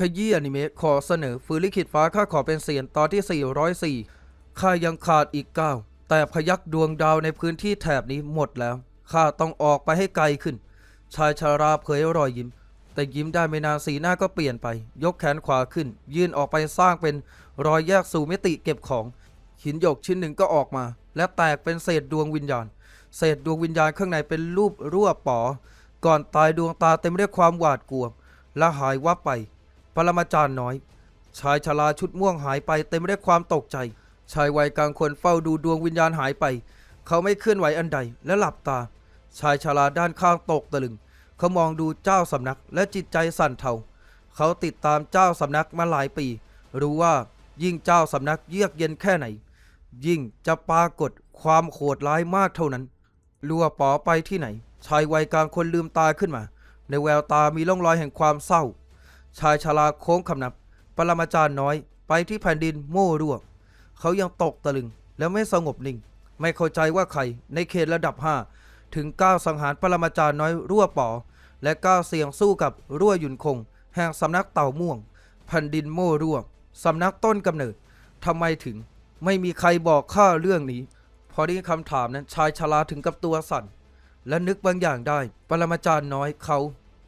ขยี้อนิเมะขอเสนอฟื้นลิขิตฟ้าข้าขอเป็นเสียนตอนที่ 404ข้ายังขาดอีกก้าแต่พยักดวงดาวในพื้นที่แถบนี้หมดแล้วข้าต้องออกไปให้ไกลขึ้น ชายชาราเผยรอยยิ้ม แต่ยิ้มได้ไม่นานสีหน้าก็เปลี่ยนไป ยกแขนขวาขึ้น ยื่นออกไปสร้างเป็นรอยแยกสู่มิติเก็บของ หินหยกชิ้นหนึ่งก็ออกมา และแตกเป็นเศษดวงวิญญาณ เศษดวงวิญญาณข้างในเป็นรูปรั่วป๋อ ก่อนตายดวงตาเต็มไปด้วยความหวาดกลัว และหายวับไป ปรมาจารย์น้อย ชายชราชุดม่วงหายไปเต็มไปด้วยความตกใจ ชายวัยกลางคนเฝ้าดูดวงวิญญาณหายไป เขาไม่เคลื่อนไหวอันใดและหลับตา ชายชราด้านข้างตกตะลึง เขามองดูเจ้าสำนักและจิตใจสั่นเทา เขาติดตามเจ้าสำนักมาหลายปี รู้ว่ายิ่งเจ้าสำนักเยือกเย็นแค่ไหน ยิ่งจะปรากฏความโหดร้ายมากเท่านั้นลัวป๋อไปที่ไหน ชายวัยกลางคนลืมตาขึ้นมา ในแววตามีร่องรอยแห่งความเศร้า ชายชราโค้งคำนับ ปรมาจารย์น้อย ไปที่แผ่นดินโม่รั่วเขายังตกตะลึงและไม่สงบนิ่ง ไม่เข้าใจว่าใครในเขตระดับ5ถึงก้าวสังหารปรมาจารย์น้อยรั่วป๋อและก้าวเสี่ยงสู้กับรั่วหยุนคง แห่งสำนักเต่าม่วงแผ่นดินโม่รั่วสำนักต้นกำเนิดทำไมถึงไม่มีใครบอกข้าเรื่องนี้ พอได้คำถามนั้นชายชราถึงกับตัวสั่น และนึกบางอย่างได้ ปรมาจารย์น้อยเขา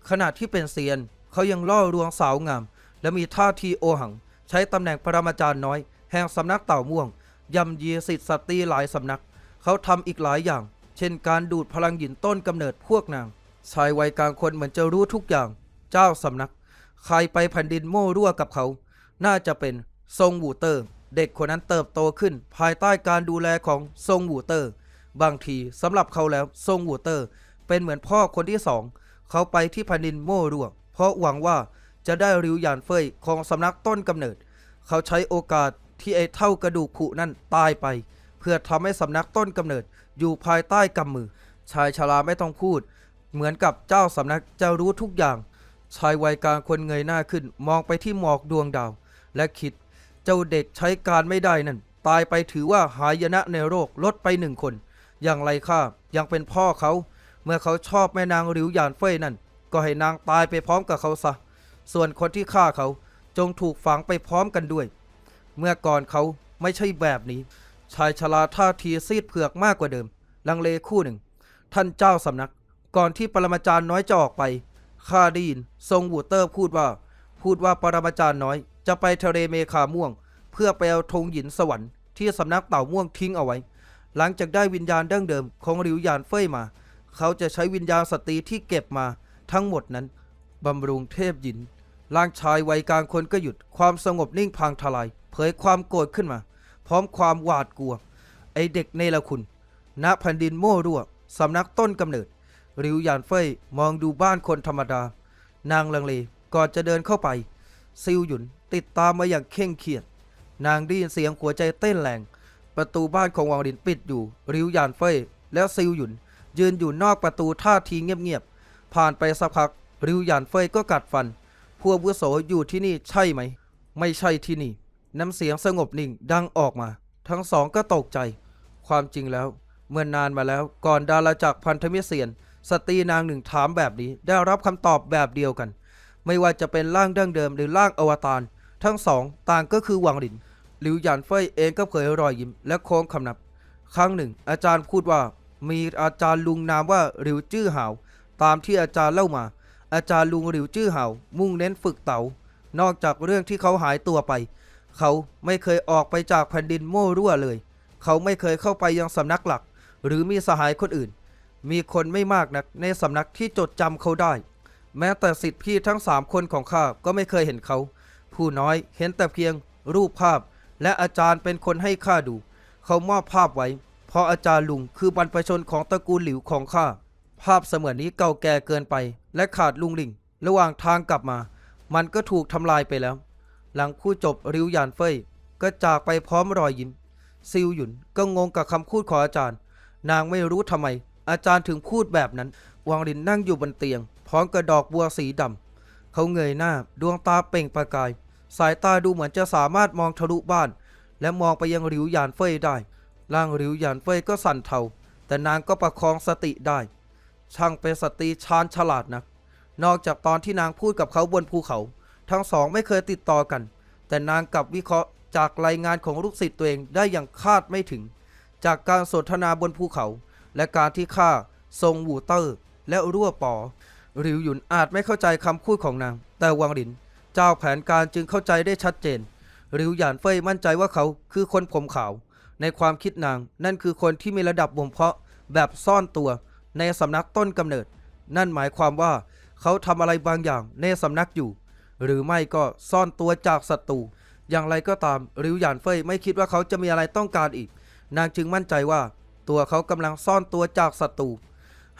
ขณะที่เป็นเซียน เขายังล่อลวงสาวงาม และมีท่าทีโอหัง ใช้ตำแหน่งประมาจารย์น้อย แห่งสำนักเต่าม่วงยำยีสิทธิสตรีหลายสำนัก เขาทำอีกหลายอย่าง เช่นการดูดพลังหยินต้นกำเนิดพวกนาง ชายวัยกลางคนเหมือนจะรู้ทุกอย่าง เจ้าสำนัก ใครไปแผ่นดินโม่รั่วกับเขา น่าจะเป็นทรงวูเตอร์ เด็กคนนั้นเติบโตขึ้น ภายใต้การดูแลของทรงวูเตอร์ บางทีสำหรับเขาแล้วทรงวูเตอร์ เป็นเหมือนพ่อคนที่สอง เขาไปที่แผ่นดินโม่รั่ว เพราะหวังว่าจะได้ริ้วหยานเฟยของสำนักต้นกำเนิด เขาใช้โอกาสที่ไอ้เท่ากระดูกผุนั่นตายไป เพื่อทำให้สำนักต้นกำเนิดอยู่ภายใต้กำมือ ชายชราไม่ต้องพูด เหมือนกับเจ้าสำนักจะรู้ทุกอย่าง ชายวัยกลางคนเงยหน้าขึ้นมองไปที่หมอกดวงดาว และคิดเจ้าเด็กใช้การไม่ได้นั่น ตายไปถือว่าหายนะในโรคลดไปหนึ่งคน อย่างไรข้ายังเป็นพ่อเขา เมื่อเขาชอบแม่นางริวหยานเฟยนั่น ก็ให้นางตายไปพร้อมกับเขาซะ ส่วนคนที่ฆ่าเขาจงถูกฝังไปพร้อมกันด้วย เมื่อก่อนเขาไม่ใช่แบบนี้ ชายชราท่าทีซีดเผือกมากกว่าเดิม ลังเลคู่หนึ่ง ท่านเจ้าสำนัก ก่อนที่ปรมาจารย์น้อยจะออกไปข้าได้ยินทรงวูเตอร์พูดว่า พูดว่าปรมาจารย์น้อย จะไปทะเลเมคาม่วง เพื่อไปเอาธงหยินสวรรค์ที่สำนักเต่าม่วงทิ้งเอาไว้ หลังจากได้วิญญาณดั้งเดิมของหลิวหยานเฟยมา เขาจะใช้วิญญาณสตรีที่เก็บมา ทั้งหมดนั้นบำรุงเทพหยินร่างชายวัยกลางคนก็หยุดความสงบนิ่งพังทลาย เผยความโกรธขึ้นมา พร้อมความหวาดกลัว ไอเด็กเนรคุณ ณแผ่นดินโม่รั่วสำนักต้นกำเนิด ริวหยานเฟยมองดูบ้านคนธรรมดา นางลังเลก่อนจะเดินเข้าไป ซิวหยุนติดตามมาอย่างเคร่งเครียด นางได้ยินเสียงหัวใจเต้นแรง ประตูบ้านของวังดินปิดอยู่ ริวหยานเฟยแล้วซิวหยุนยืนอยู่นอกประตูท่าทีเงียบๆ ผ่านไปสักพัก ริวหยานเฟยก็กัดฟัน พวกวุโสอยู่ที่นี่ใช่ไหม ไม่ใช่ที่นี่ น้ำเสียงสงบนิ่งดังออกมา ทั้งสองก็ตกใจ ความจริงแล้ว เมื่อนานมาแล้วก่อนดาราจากรพันธมิตรเสียน สตรีนางหนึ่งถามแบบนี้ได้รับคำตอบแบบเดียวกัน ไม่ว่าจะเป็นร่างดั้งเดิมหรือร่างอวตารทั้งสองต่างก็คือหวังหลินหลิวหยานเฟยเองก็เผยรอยยิ้มและโค้งคำนับ ครั้งหนึ่ง อาจารย์พูดว่า มีอาจารย์ลุงนามว่าหลิวจื้อหาว ตามที่อาจารย์เล่ามา อาจารย์ลุงหลิวจื้อเหามุ่งเน้นฝึกเต๋านอกจากเรื่องที่เขาหายตัวไป เขาไม่เคยออกไปจากแผ่นดินโม่รั่วเลย เขาไม่เคยเข้าไปยังสำนักหลัก หรือมีสหายคนอื่น มีคนไม่มากนักในสำนักที่จดจำเขาได้ แม้แต่สิทธิพี่ทั้งสามคนของข้าก็ไม่เคยเห็นเขา ผู้น้อยเห็นแต่เพียง รูปภาพ และอาจารย์เป็นคนให้ข้าดู เขามอบภาพไว้ เพราะอาจารย์ลุงคือบรรพชนของตระกูลหลิวของข้า ภาพเสมือนนี้เก่าแก่เกินไป และขาดลุงลิง ระหว่างทางกลับมา มันก็ถูกทำลายไปแล้ว หลังพูดจบริวหยานเฟยก็จากไปพร้อมรอยยิ้มซิวหยุนก็งงกับคำพูดของอาจารย์ นางไม่รู้ทำไม อาจารย์ถึงพูดแบบนั้นวางลินนั่งอยู่บนเตียง พร้อมกระดอกบัวสีดำเขาเงยหน้าดวงตาเปล่งประกาย สายตาดูเหมือนจะสามารถมองทะลุบ้าน และมองไปยังหลิวหยานเฟยได้ร่างหลิวหยานเฟยก็สั่นเทาแต่นางก็ประคองสติได้ ช่างเป็นสตรีชาญฉลาดนัก นอกจากตอนที่นางพูดกับเขาบนภูเขา ทั้งสองไม่เคยติดต่อกัน แต่นางกลับวิเคราะห์จากรายงานของลูกศิษย์ตัวเองได้อย่างคาดไม่ถึง จากการสนทนาบนภูเขา และการที่ข้าทรงวูเตอร์ และรั่วปอหริวหยุนอาจไม่เข้าใจคำพูดของนาง แต่วังหลิน เจ้าแผนการจึงเข้าใจได้ชัดเจนหริวหยานเฟยมั่นใจว่าเขาคือคนผมขาว ในความคิดนาง นั่นคือคนที่มีระดับบ่มเพาะแบบซ่อนตัว ในสำนักต้นกำเนิด นั่นหมายความว่าเขาทำอะไรบางอย่างในสำนักอยู่ หรือไม่ก็ซ่อนตัวจากศัตรูอย่างไรก็ตามริวหยานเฟยไม่คิดว่าเขาจะมีอะไรต้องการอีก นางจึงมั่นใจว่า ตัวเขากำลังซ่อนตัวจากศัตรู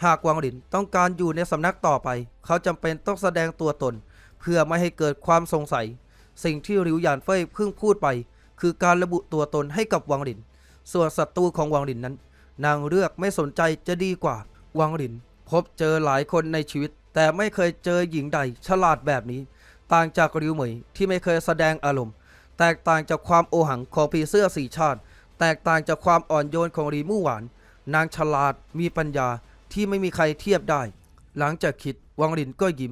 หากวังหลินต้องการอยู่ในสำนักต่อไป เขาจำเป็นต้องแสดงตัวตน เพื่อไม่ให้เกิดความสงสัย สิ่งที่ริวหยานเฟยเพิ่งพูดไป คือการระบุตัวตนให้กับวังหลิน ส่วนศัตรูของวังหลินนั้น นางเลือกไม่สนใจจะดีกว่า วังหลิน พบเจอหลายคนในชีวิต แต่ไม่เคยเจอหญิงใดฉลาดแบบนี้ ต่างจากริวเหมยที่ไม่เคยแสดงอารมณ์ แตกต่างจากความโอหังของผีเสื้อสีชาติ แตกต่างจากความอ่อนโยนของรีมู่หวาน นางฉลาดมีปัญญาที่ไม่มีใครเทียบได้ หลังจากคิดวังหลินก็ยิ้ม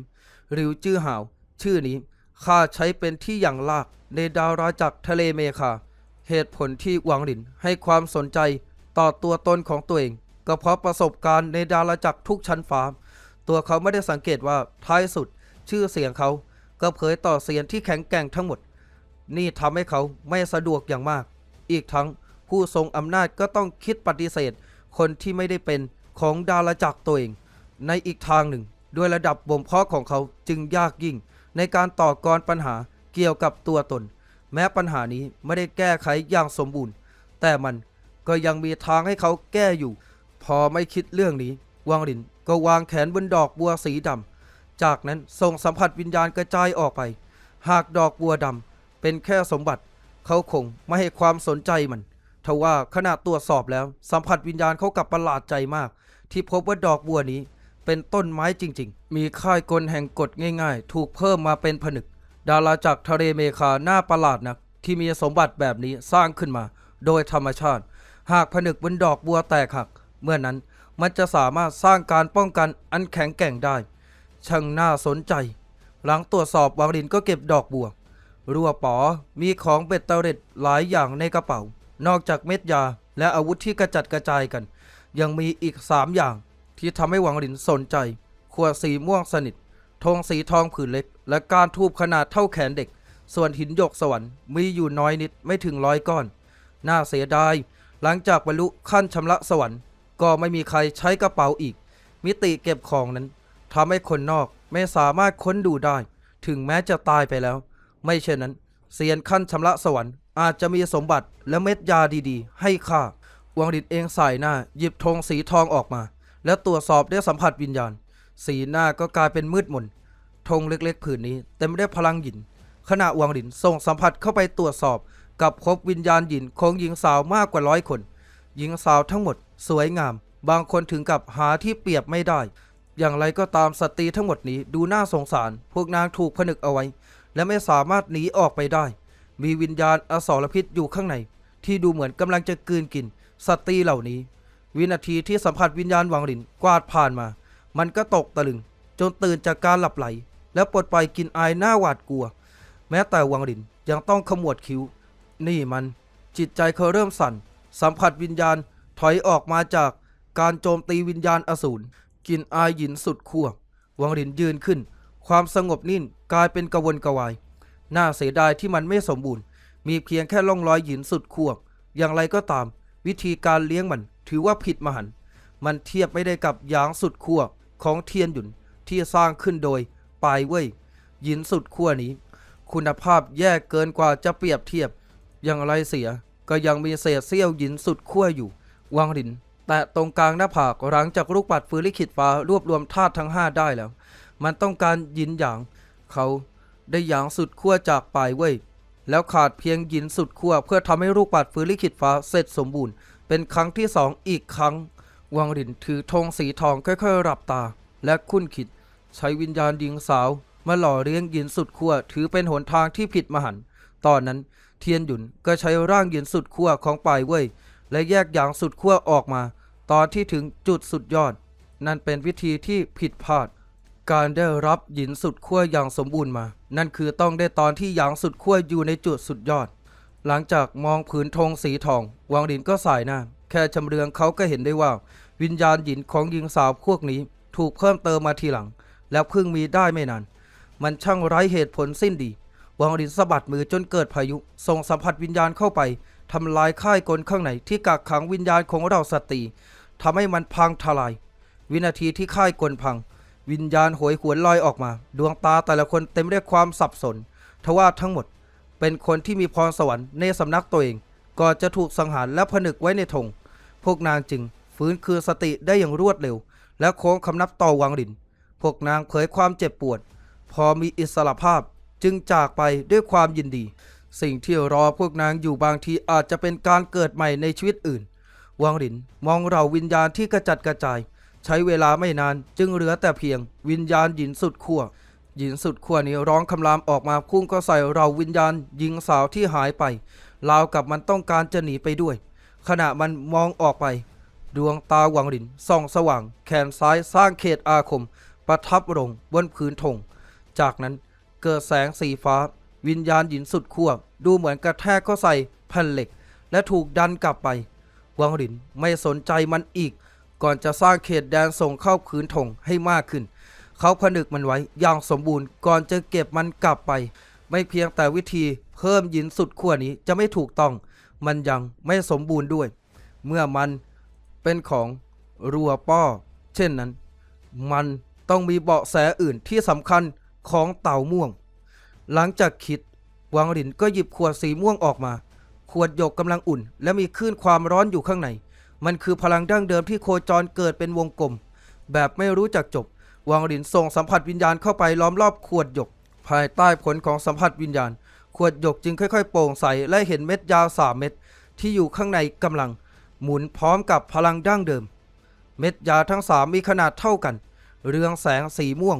ริวจื้อหาว ชื่อนี้ข้าใช้เป็นที่อย่างลากในดาวราจักรทะเลเมคา เหตุผลที่หวังหลินให้ความสนใจต่อตัวตนของตัวเอง ก็เพราะประสบการณ์ในดาราจักรทุกชั้นฟ้าตัวเขาไม่ได้สังเกตว่าท้ายสุดชื่อเสียงเขาก็เผยต่อเสียงที่แข็งแกร่งทั้งหมด นี่ทำให้เขาไม่สะดวกอย่างมาก อีกทั้งผู้ทรงอำนาจก็ต้องคิดปฏิเสธ คนที่ไม่ได้เป็นของดาราจักรตัวเอง ในอีกทางหนึ่ง ด้วยระดับบ่มเพาะของเขาจึงยากยิ่ง ในการต่อกรปัญหาเกี่ยวกับตัวตน แม้ปัญหานี้ไม่ได้แก้ไขอย่างสมบูรณ์ แต่มันก็ยังมีทางให้เขาแก้อยู่ พอไม่คิดเรื่องนี้วางลินก็วางแขนบนดอกบัวสีดำ จากนั้นส่งสัมผัสวิญญาณกระจายออกไป หากดอกบัวดำเป็นแค่สมบัติ เขาคงไม่ให้ความสนใจมันทว่าขณะตรวจสอบแล้ว สัมผัสวิญญาณเขากลับประหลาดใจมาก ที่พบว่าดอกบัวนี้เป็นต้นไม้จริง ๆ มีค่ายกลแห่งกฎง่าย ๆ ถูกเพิ่มมาเป็นผนึก ดาราจากทะเลเมคาหน้าประหลาดนัก ที่มีสมบัติแบบนี้สร้างขึ้นมา โดยธรรมชาติ หากผนึกบนดอกบัวแตกหัก เมื่อนั้นมันจะสามารถสร้างการป้องกันอันแข็งแกร่งได้ ช่างน่าสนใจ หลังตรวจสอบวางรินก็เก็บดอกบัวรัวป๋อมีของเบ็ดเตล็ดหลายอย่างในกระเป๋า นอกจากเม็ดยาและอาวุธที่กระจัดกระจายกัน ยังมีอีกสามอย่างที่ทำให้หวังหลินสนใจ ขวดสีม่วงสนิทธงสีทองผืนเล็ก และการทูบขนาดเท่าแขนเด็ก ส่วนหินหยกสวรรค์มีอยู่น้อยนิดไม่ถึงร้อยก้อน น่าเสียดาย หลังจากบรรลุขั้นชำระสวรรค์ ก็ไม่มีใครใช้กระเป๋าอีก มิติเก็บของนั้นทำให้คนนอกไม่สามารถค้นดูได้ ถึงแม้จะตายไปแล้ว ไม่เช่นนั้นเซียนขั้นชำระสวรรค์อาจจะมีสมบัติและเม็ดยาดีๆ ให้ข้าวังดิดเองสายหน้า หยิบธงสีทองออกมา แล้วตรวจสอบด้วยสัมผัสวิญญาณ สีหน้าก็กลายเป็นมืดมนธงเล็กๆ ผืนนี้เต็มไปด้วยพลังหยิน ขณะวังดินส่งสัมผัสเข้าไปตรวจสอบ กับพบวิญญาณหยินของหญิงสาวมากกว่าร้อยคน หญิงสาวทั้งหมด สวยงาม บางคนถึงกับหาที่เปรียบไม่ได้ อย่างไรก็ตามสตรีทั้งหมดนี้ดูน่าสงสาร พวกนางถูกผนึกเอาไว้ และไม่สามารถหนีออกไปได้ มีวิญญาณอสรพิษอยู่ข้างใน ที่ดูเหมือนกำลังจะกลืนกินสตรีเหล่านี้ วินาทีที่สัมผัสวิญญาณวังหลินกวาดผ่านมา มันก็ตกตะลึง จนตื่นจากการหลับไหล แล้วปลดปล่อยกลินอายหน้าหวาดกลัว แม้แต่วังหลินยังต้องขมวดคิ้ว นี่มันจิตใจเขาเริ่มสั่น สัมผัสวิญญาณถอยออกมาจากการโจมตีวิญญาณอสูรกลินอายหยินสุดขั้ววังหลินยืนขึ้น ความสงบนิ่งกลายเป็นกระวนกระวาย น่าเสียดายที่มันไม่สมบูรณ์ มีเพียงแค่ร่องรอยหยินสุดขั้วอย่างไรก็ตาม วิธีการเลี้ยงมันถือว่าผิดมหัน มันเทียบไม่ได้กับหยางสุดขั้วของเทียนหยุนที่สร้างขึ้นโดยปายเว่ยหยินสุดขั้วนี้ คุณภาพแย่เกินกว่าจะเปรียบเทียบอย่างไรเสีย ก็ยังมีเศษเสี้ยวหินสุดขั้วอยู่วางหลิน แต่ตรงกลางหน้าผากหลังจากลูกปัดฟื้นลิขิตฟ้ารวบรวมธาตุทั้งห้าได้แล้ว มันต้องการหยินหยาง เขาได้หยางสุดขั้วจากปลายเว่ยแล้วขาดเพียงหยินสุดขั้วเพื่อทำให้ลูกปัดฟื้นลิขิตฟ้าเสร็จสมบูรณ์ เป็นครั้งที่สองอีกครั้งวางหลินถือธงสีทองค่อยๆหลับตา และคุ้นคิด ใช้วิญญาณหญิงสาวมาหล่อเลี้ยงหยินสุดขั้วถือเป็นหนทางที่ผิดมหันต์ตอนนั้น เทียนหยุนก็ใช้ร่างหยินสุดขั้วของปลายเว่ยและแยกหยางสุดขั้วออกมา ตอนที่ถึงจุดสุดยอด นั่นเป็นวิธีที่ผิดพลาด การได้รับหยินสุดขั้วอย่างสมบูรณ์มา นั่นคือต้องได้ตอนที่หยางสุดขั้วอยู่ในจุดสุดยอด หลังจากมองผืนธงสีทองวางดินก็สายหน้าแค่ชำเรืองเขาก็เห็นได้ว่า วิญญาณหยินของหญิงสาวพวกนี้ ถูกเพิ่มเติมมาทีหลัง แล้วเพิ่งมีได้ไม่นานมันช่างไร้เหตุผลสิ้นดี วางดินสะบัดมือจนเกิดพายุ ส่งสัมผัสวิญญาณเข้าไปทำลายค่ายกลข้างในที่กักขังวิญญาณของเราสตรีทำให้มันพังทลาย วินาทีที่ค่ายกลพัง วิญญาณโหยหวนลอยออกมา ดวงตาแต่ละคนเต็มด้วยความสับสน ทว่าทั้งหมด เป็นคนที่มีพรสวรรค์ในสำนักตัวเองก่อนจะถูกสังหารและผนึกไว้ในธงพวกนางจึงฟื้นคืนสติได้อย่างรวดเร็ว และโค้งคำนับต่อวังดิน พวกนางเผยความเจ็บปวด พอมีอิสระภาพ จึงจากไปด้วยความยินดี สิ่งที่รอพวกนางอยู่บางทีอาจจะเป็นการเกิดใหม่ในชีวิตอื่น วังดินมองเราวิญญาณที่กระจัดกระจาย ใช้เวลาไม่นานจึงเหลือแต่เพียง วิญญาณหญินสุดขั้วหญินสุดขั้วนี้ร้องคำรามออกมาพุ่งก็ใส่เราวิญญาณหญิงสาวที่หายไปราวกับมันต้องการจะหนีไปด้วย ขณะมันมองออกไป ดวงตาหวังดินส่องสว่าง แขนซ้ายสร้างเขตอาคม ประทับลงบนพื้นธงจากนั้น เกิดแสงสีฟ้า วิญญาณหญินสุดขั้วดูเหมือนกระแทกเข้าใส่แผ่นเหล็ก และถูกดันกลับไป วังหลินไม่สนใจมันอีก ก่อนจะสร้างเขตแดนส่งเข้าพื้นธงให้มากขึ้น เขาผนึกมันไว้อย่างสมบูรณ์ ก่อนจะเก็บมันกลับไป ไม่เพียงแต่วิธีเพิ่มหินสุดขั้วนี้จะไม่ถูกต้อง มันยังไม่สมบูรณ์ด้วย เมื่อมันเป็นของรัวป้อ เช่นนั้น มันต้องมีเบาะแสอื่นที่สำคัญ ของเต่าม่วง หลังจากคิดวังหลินก็หยิบขวดสีม่วงออกมา ขวดหยกกำลังอุ่น และมีคลื่นความร้อนอยู่ข้างใน มันคือพลังดั้งเดิมที่โคจรเกิดเป็นวงกลม แบบไม่รู้จักจบ วังหลินส่งสัมผัสวิญญาณเข้าไปล้อมรอบขวดหยก ภายใต้ผลของสัมผัสวิญญาณ ขวดหยกจึงค่อยๆ โปร่งใสและเห็นเม็ดยาวสามเม็ดที่อยู่ข้างในกำลัง หมุนพร้อมกับพลังดั้งเดิม เม็ดยาทั้งสามมีขนาดเท่ากัน เรืองแสงสีม่วง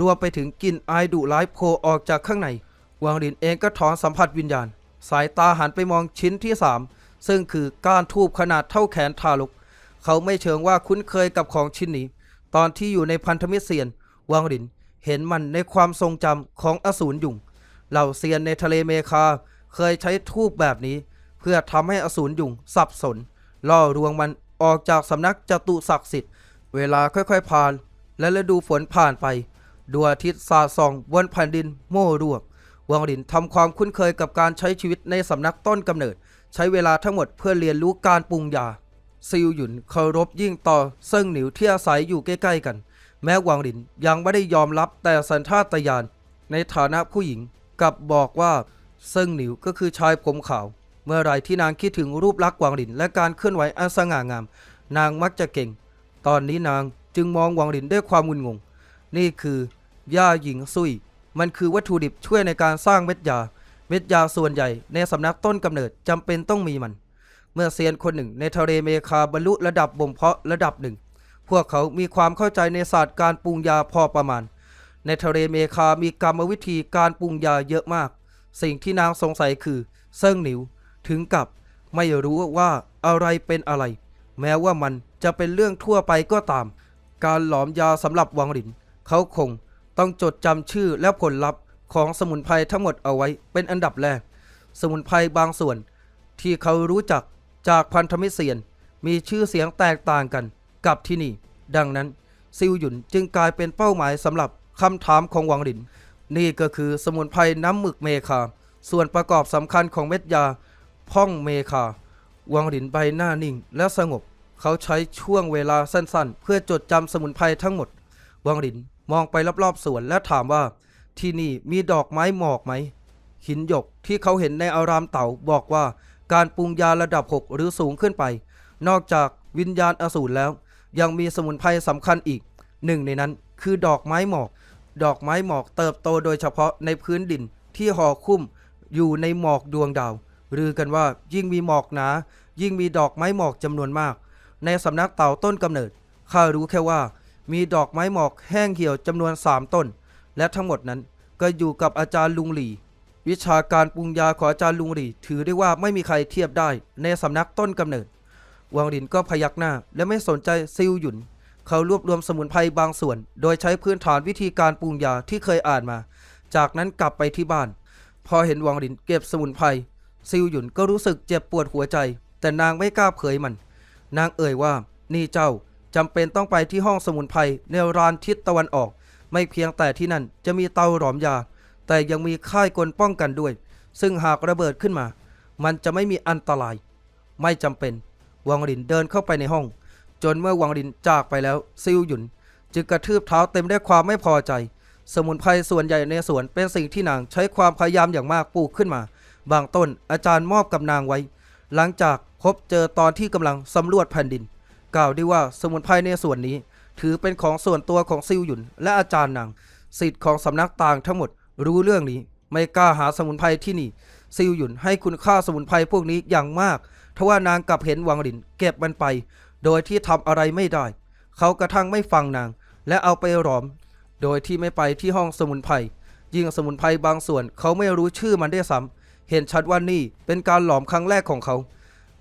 รวมไปถึงกลิ่นอายดุร้ายโผล่ออกจากข้างใน วังหลินเองก็ถอนสัมผัสวิญญาณ สายตาหันไปมองชิ้นที่สามซึ่งคือก้านทูบขนาดเท่าแขนทารกเขาไม่เชิงว่าคุ้นเคยกับของชิ้นนี้ ตอนที่อยู่ในพันธมิตรเซียน วังหลินเห็นมันในความทรงจำของอสูรยุงเหล่าเซียนในทะเลเมคาเคยใช้ทูบแบบนี้ เพื่อทำให้อสูรยุงสับสน ล่อลวงมันออกจากสำนักจตุศักดิ์สิทธิ์ เวลาค่อยๆผ่าน และฤดูฝนผ่านไป ดวงอาทิตย์สาดส่องบนแผ่นดินโม่รวบวังหลินทำความคุ้นเคยกับการใช้ชีวิตในสำนักต้นกำเนิด ใช้เวลาทั้งหมดเพื่อเรียนรู้การปรุงยา ซิลหยุนเคารพยิ่งต่อเซิ่งหนิวที่อาศัยอยู่ใกล้ๆกัน แม้วังหลินยังไม่ได้ยอมรับแต่สัญชาตญาณในฐานะผู้หญิงกลับบอกว่าเซิ่งหนิวก็คือชายผมขาว เมื่อไรที่นางคิดถึงรูปลักษณ์วังหลินและการเคลื่อนไหวอันสง่างาม นางมักจะเก่ง ตอนนี้นางจึงมองวังหลินด้วยความงุนงง นี่คือย่าหญิงซุย มันคือวัตถุดิบช่วยในการสร้างเม็ดยา เม็ดยาส่วนใหญ่ในสำนักต้นกำเนิดจำเป็นต้องมีมัน เมื่อเซียนคนหนึ่งในทะเลเมคาบรรลุระดับบ่มเพาะระดับหนึ่ง พวกเขามีความเข้าใจในศาสตร์การปรุงยาพอประมาณ ในทะเลเมคามีกรรมวิธีการปรุงยาเยอะมาก สิ่งที่นางสงสัยคือเซิ่งหนิว ถึงกับไม่รู้ว่าอะไรเป็นอะไร แม้ว่ามันจะเป็นเรื่องทั่วไปก็ตาม การหลอมยาสำหรับวังหลิน เขาคงต้องจดจำชื่อและผลลัพธ์ของสมุนไพรทั้งหมดเอาไว้เป็นอันดับแรก สมุนไพรบางส่วน ที่เขารู้จักจากพันธมิตรเซียนมีชื่อเสียงแตกต่างกันกับที่นี่ ดังนั้น ซิวหยุนจึงกลายเป็นเป้าหมายสำหรับคำถามของวังหลิน นี่ก็คือสมุนไพรน้ำหมึกเมคา ส่วนประกอบสำคัญของเม็ดยาพ่องเมคาวังหลินใบหน้านิ่งและสงบ เขาใช้ช่วงเวลาสั้นๆ เพื่อจดจำสมุนไพรทั้งหมดวังหลิน มองไปรอบๆสวนและถามว่า ที่นี่มีดอกไม้หมอกไหม หินหยกที่เขาเห็นในอารามเต่าบอกว่าการปรุงยาระดับ 6 หรือสูงขึ้นไป นอกจากวิญญาณอสูรแล้ว ยังมีสมุนไพรสำคัญอีก หนึ่งในนั้นคือดอกไม้หมอก ดอกไม้หมอกเติบโตโดยเฉพาะในพื้นดินที่ห่อคุ้มอยู่ในหมอกดวงดาว รือกันว่ายิ่งมีหมอกหนา ยิ่งมีดอกไม้หมอกจำนวนมาก ในสำนักเต่าต้นกำเนิดข้ารู้แค่ว่า มีดอกไม้หมอกแห้งเหี่ยวจำนวนสามต้น และทั้งหมดนั้นก็อยู่กับอาจารย์ลุงหลี วิชาการปรุงยาของอาจารย์ลุงหลี ถือได้ว่าไม่มีใครเทียบได้ในสำนักต้นกำเนิด วังดินก็พยักหน้าและไม่สนใจซิลหยุน เขารวบรวมสมุนไพรบางส่วน โดยใช้พื้นฐานวิธีการปรุงยาที่เคยอ่านมา จากนั้นกลับไปที่บ้าน พอเห็นวังลินเก็บสมุนไพรซิวหยุนก็รู้สึกเจ็บปวดหัวใจ แต่นางไม่กล้าเผยมัน นางเอ่ยว่านี่เจ้า จำเป็นต้องไปที่ห้องสมุนไพรในร้านทิศตะวันออก ไม่เพียงแต่ที่นั่นจะมีเตาหลอมยา แต่ยังมีค่ายกลป้องกันด้วย ซึ่งหากระเบิดขึ้นมา มันจะไม่มีอันตราย ไม่จำเป็น วังลินเดินเข้าไปในห้อง จนเมื่อวังลินจากไปแล้วซิวหยุน จึงกระทืบเท้าเต็มด้วยความไม่พอใจ สมุนไพรส่วนใหญ่ในสวนเป็นสิ่งที่นางใช้ความพยายามอย่างมากปลูกขึ้นมา บางต้นอาจารย์มอบกับนางไว้ หลังจากพบเจอตอนที่กำลังสำรวจแผ่นดิน กล่าวได้ว่าสมุนไพรในส่วนนี้ ถือเป็นของส่วนตัวของซิวหยุน และอาจารย์นางสิทธิ์ของสำนักต่างทั้งหมด รู้เรื่องนี้ ไม่กล้าหาสมุนไพรที่นี่ ซิวหยุนให้คุณค่าสมุนไพรพวกนี้อย่างมากทว่านางกลับเห็นวังหลินเก็บมันไป โดยที่ทำอะไรไม่ได้ เขากระทั่งไม่ฟังนาง และเอาไปหลอม โดยที่ไม่ไปที่ห้องสมุนไพรยิ่งสมุนไพรบางส่วนเขาไม่รู้ชื่อมันได้ซ้ำเห็นชัดว่านี่เป็นการหลอมครั้งแรกของเขา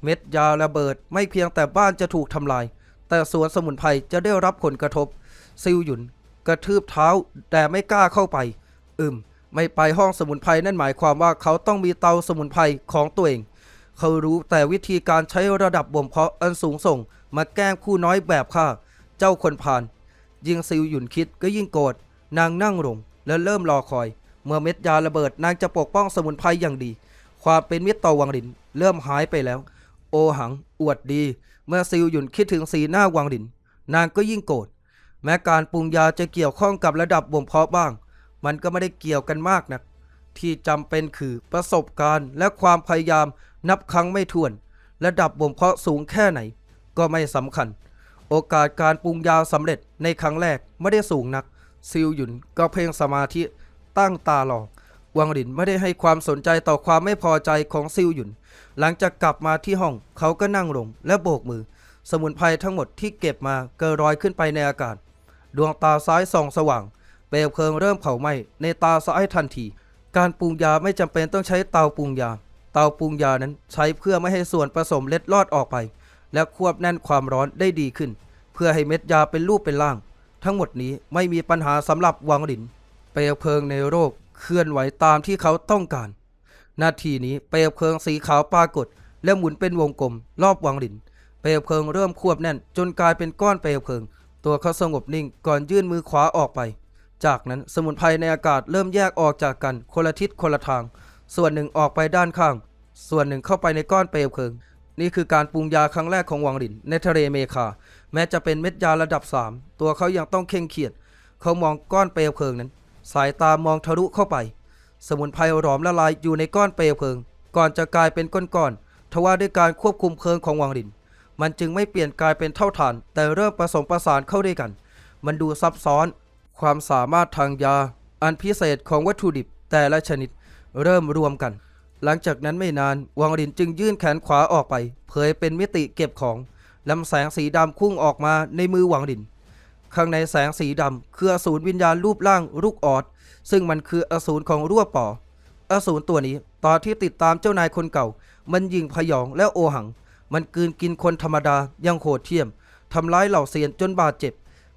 เม็ดยาระเบิดไม่เพียงแต่บ้านจะถูกทำลาย แต่สวนสมุนไพรจะได้รับผลกระทบ ซิวหยุน กระทืบเท้า แต่ไม่กล้าเข้าไป อืม ไม่ไปห้องสมุนไพรนั่นหมายความว่าเขาต้องมีเตาสมุนไพรของตัวเอง เขารู้แต่วิธีการใช้ระดับบ่มเพาะอันสูงส่ง มาแกล้งผู้น้อยแบบข้าเจ้าคนพาลยิ่งซิวหยุนคิดก็ยิ่งโกรธนางนั่งลงและเริ่มรอคอย เมื่อเม็ดยาระเบิดนางจะปกป้องสมุนไพรอย่างดี ความเป็นมิตรต่อวังลินเริ่มหายไปแล้ว โอหัง อวดดี เมื่อซิวหยุนคิดถึงสีหน้าวังลิน นางก็ยิ่งโกรธแม้การปรุงยาจะเกี่ยวข้องกับระดับบ่มเพาะบ้าง มันก็ไม่ได้เกี่ยวกันมากนัก ที่จำเป็นคือประสบการณ์และความพยายามนับครั้งไม่ถ้วน ระดับบ่มเพาะสูงแค่ไหน ก็ไม่สำคัญ โอกาสการปรุงยาสำเร็จในครั้งแรกไม่ได้สูงนัก ซิลหยุนก็เพ่งสมาธิตั้งตารอ วังหลินไม่ได้ให้ความสนใจต่อความไม่พอใจของซิลหยุน หลังจากกลับมาที่ห้องเขาก็นั่งลงและโบกมือ สมุนไพรทั้งหมดที่เก็บมาเกิดรอยขึ้นไปในอากาศ ดวงตาซ้ายส่องสว่าง เปลวเพลิงเริ่มเผาไหม้ในตาซ้ายทันที การปรุงยาไม่จำเป็นต้องใช้เตาปรุงยา เตาปรุงยานั้นใช้เพื่อไม่ให้ส่วนผสมเล็ดลอดออกไป และควบแน่นความร้อนได้ดีขึ้น เพื่อให้เม็ดยาเป็นรูปเป็นร่าง ทั้งหมดนี้ไม่มีปัญหาสำหรับวังหลินเปลวเพลิงในโรค เคลื่อนไหวตามที่เขาต้องการ นาทีนี้เปลวเพลิงสีขาวปรากฏ และหมุนเป็นวงกลม รอบวังหลิน เปลวเพลิงเริ่มควบแน่น จนกลายเป็นก้อนเปลวเพลิง ตัวเขาสงบนิ่งก่อนยื่นมือขวาออกไป จากนั้นสมุนไพรในอากาศเริ่มแยกออกจากกันคนละทิศคนละทาง ส่วนหนึ่งออกไปด้านข้าง ส่วนหนึ่งเข้าไปในก้อนเปลวเพลิง นี่คือการปรุงยาครั้งแรกของวังหลิน ในทะเลเมคา แม้จะเป็นเม็ดยาระดับ 3 ตัวเขายังต้องเข่งเขียด เขามองก้อนเปลวเพลิงนั้น สายตามองทะลุเข้าไป สมุนไพรหลอมละลายอยู่ในก้อนเปลวเพลิง ก่อนจะกลายเป็นก้อนๆทว่าด้วยการควบคุมเพลิงของวังหลิน มันจึงไม่เปลี่ยนกลายเป็นเท่าฐาน แต่เริ่มผสมประสานเข้าด้วยกัน มันดูซับซ้อน ความสามารถทางยา อันพิเศษของวัตถุดิบแต่ละชนิดเริ่มรวมกัน หลังจากนั้นไม่นานวังลินจึงยื่นแขนขวาออกไป เผยเป็นมิติเก็บของลำแสงสีดำพุ่งออกมาในมือวังลิน ข้างในแสงสีดำคืออสูรวิญญาณรูปร่างลูกออด ซึ่งมันคืออสูรของรั่วป่ออสูรตัวนี้ตอนที่ติดตามเจ้านายคนเก่า มันยิงพยองและโอหัง มันกืนกินคนธรรมดายังโหดเที่ยมทำร้ายเหล่าเซียนจนบาดเจ็บ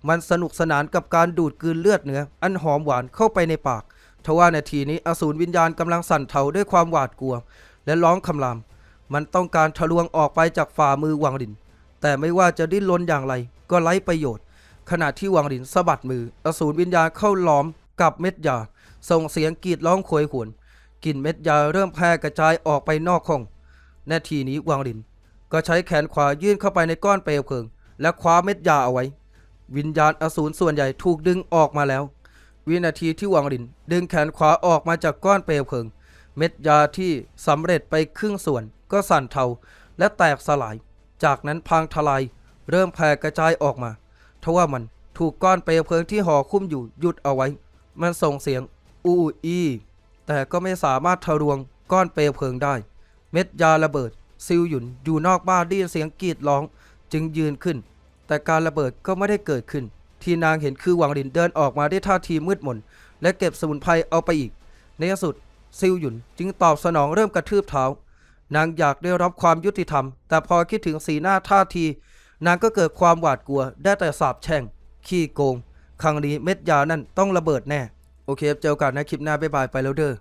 มันสนุกสนานกับการดูดกลืนเลือดเนื้อ อันหอมหวานเข้าไปในปากทว่านาทีนี้อสูรวิญญาณกำลังสั่นเทาด้วยความหวาดกลัว และร้องคำราม มันต้องการทะลวงออกไปจากฝ่ามือวังลิน แต่ไม่ว่าจะดิ้นรนอย่างไรก็ไร้ประโยชน์ ขณะที่วังลินสะบัดมือ อสูรวิญญาเข้าล้อมกับเม็ดยา ส่งเสียงกรีดร้องโหยหวนกลิ่นเม็ดยาเริ่มแพร่กระจายออกไปนอกห้องนาทีนี้วังลิน ก็ใช้แขนขวายื่นเข้าไปในก้อนเปลวเพลิง และคว้าเม็ดยาเอาไว้ วิญญาณอสูรส่วนใหญ่ถูกดึงออกมาแล้ว วินาทีที่วังลิน ดึงแขนขวาออกมาจากก้อนเปลวเพลิง เม็ดยาที่สำเร็จไปครึ่งส่วน ก็สั่นเทาและแตกสลาย จากนั้นพังทลาย เริ่มแผ่กระจายออกมา ทว่ามันถูกก้อนเปลวเพลิงที่ห่อคุ้มอยู่หยุดเอาไว้ มันส่งเสียง อูอีแต่ก็ไม่สามารถทะลวงก้อนเปลวเพลิงได้ เม็ดยาระเบิด ซิลหยุนอยู่นอกบ้านได้ยินเสียงกรีดร้องจึงยืนขึ้น แต่การระเบิดก็ไม่ได้เกิดขึ้น ที่นางเห็นคือหวังลินเดินออกมาด้วยท่าทีมืดมน และเก็บสมุนไพรเอาไปอีก ในที่สุด ซิลหยุนจึงตอบสนองเริ่มกระทืบเท้า นางอยากได้รับความยุติธรรม แต่พอคิดถึงสีหน้าท่าที นางก็เกิดความหวาดกลัวได้แต่สาบแช่ง ขี้โกง ครั้งนี้เม็ดยานั่นต้องระเบิดแน่ โอเคครับเจอกันนะคลิปหน้าบ๊ายบายไปแล้วเด้อ